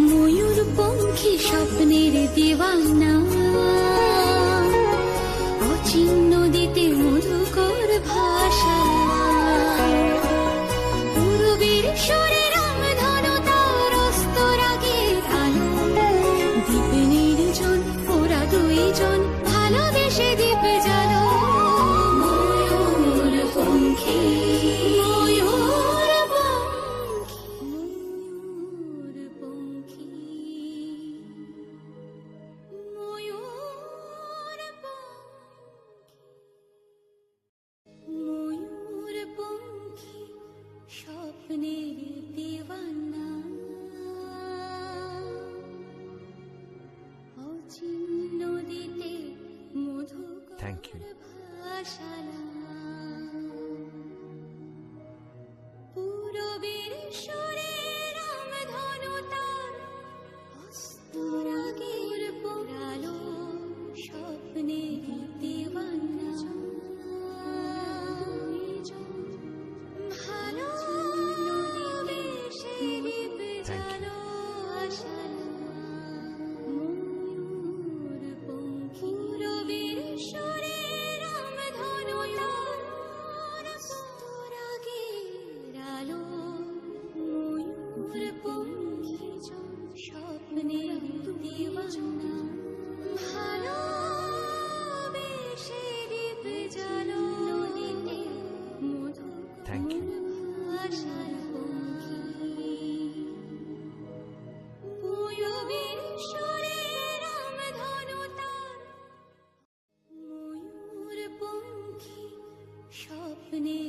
ময়ূর পঙ্খী স্বপ্নের দিওয়ানা। অচিন দিতে মধুকর ভাষা। পূর্বের স্বরে দ্বীপের জন ওরা দুইজন ভালোবেসে স্বপ্নের দিওয়ানা থ্যাংক ইউ अपने